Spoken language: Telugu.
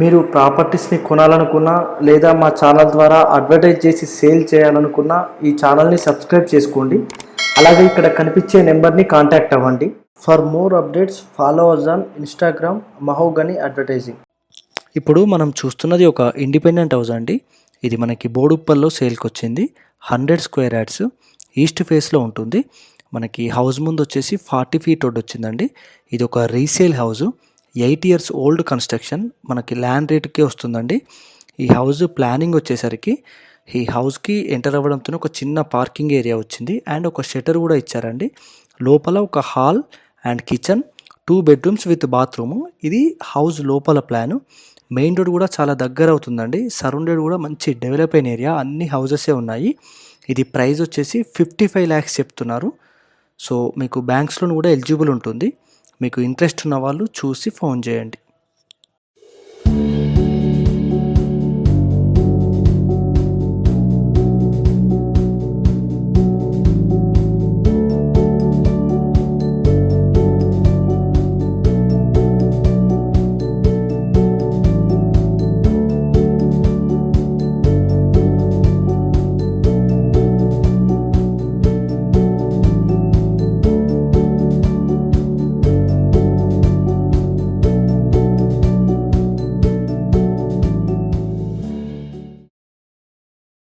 మీరు ప్రాపర్టీస్ని కొనాలనుకున్నా లేదా మా ఛానల్ ద్వారా అడ్వర్టైజ్ చేసి సేల్ చేయాలనుకున్నా ఈ ఛానల్ని సబ్స్క్రైబ్ చేసుకోండి. అలాగే ఇక్కడ కనిపించే నెంబర్ని కాంటాక్ట్ అవ్వండి. For more updates follow us on Instagram Mahogany advertising. ఇప్పుడు మనం చూస్తున్నది ఒక ఇండిపెండెంట్ హౌస్ అండి. ఇది మనకి బోడుప్పల్లో సేల్కి వచ్చింది హండ్రెడ్ స్క్వేర్ యాడ్స్ ఈస్ట్ ఫేస్లో ఉంటుంది. మనకి హౌస్ ముందు వచ్చేసి ఫార్టీ ఫీట్ రోడ్ వచ్చిందండి. ఇది ఒక resale house. Eight years old construction మనకి ల్యాండ్ రేట్కే వస్తుందండి. ఈ హౌస్ ప్లానింగ్ వచ్చేసరికి ఈ హౌస్కి ఎంటర్ అవ్వడంతో ఒక చిన్న పార్కింగ్ ఏరియా వచ్చింది. అండ్ ఒక షటర్ కూడా ఇచ్చారండి. లోపల ఒక hall and kitchen two bedrooms with bathroom. ఇది హౌస్ లోపల ప్లాను. మెయిన్ రోడ్ కూడా చాలా దగ్గర అవుతుందండి. సరౌండెడ్ కూడా మంచి డెవలప్ అయిన ఏరియా. అన్ని హౌజెసే ఉన్నాయి. ఇది ప్రైస్ వచ్చేసి ఫిఫ్టీ ఫైవ్ ల్యాక్స్ చెప్తున్నారు. సో మీకు బ్యాంక్స్ లోన్ కూడా ఎలిజిబుల్ ఉంటుంది. మీకు ఇంట్రెస్ట్ ఉన్న వాళ్ళు చూసి ఫోన్ చేయండి.